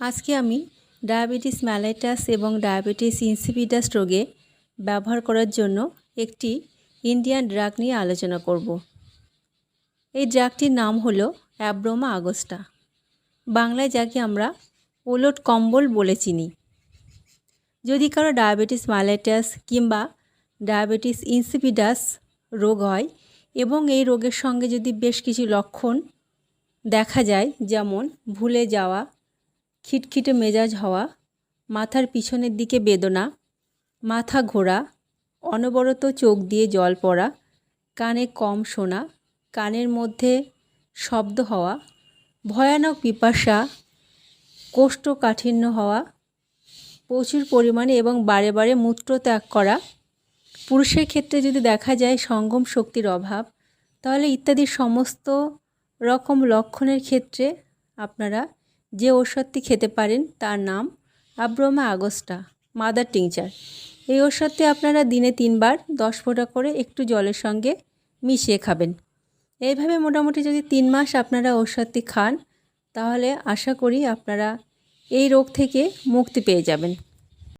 আজকে আমি diabetes mellitus এবং ডায়াবেটিস ইনসিপিডাস রোগে ব্যবহার করার জন্য একটি ইন্ডিয়ান ড্রাগ নিয়ে আলোচনা করব। এই ড্রাগটির নাম হলো অ্যাব্রোমা আগস্টা। বাংলায় যাকে আমরা ওলট কম্বল বলে চিনি। যদি কারও ডায়াবেটিস ম্যালাইটাস কিংবা ডায়াবেটিস ইনসিপিডাস রোগ হয় এবং এই রোগের সঙ্গে যদি বেশ কিছু লক্ষণ দেখা যায়, যেমন ভুলে যাওয়া খিটখিটে মেজাজ হওয়া, মাথার পিছনের দিকে বেদনা, মাথা ঘোরা, অনবরত চোখ দিয়ে জল পড়া, কানে কম শোনা, কানের মধ্যে শব্দ হওয়া, ভয়ানক পিপাসা, কোষ্ঠকাঠিন্য হওয়া, প্রচুর পরিমাণে এবং বারে বারে মূত্র ত্যাগ করা। পুরুষের ক্ষেত্রে যদি দেখা যায় সঙ্গম শক্তির অভাব, তাহলে ইত্যাদি সমস্ত রকম লক্ষণের ক্ষেত্রে আপনারা যে ঔষধটি খেতে পারেন তার নাম আব্রমা আগস্টা, মাদার টিংচার। এই ওষুধটি আপনারা দিনে তিনবার দশ ফোঁটা করে একটু জলের সঙ্গে মিশিয়ে খাবেন। এইভাবে মোটামুটি যদি তিন মাস আপনারা ঔষধটি খান, তাহলে আশা করি আপনারা এই রোগ থেকে মুক্তি পেয়ে যাবেন।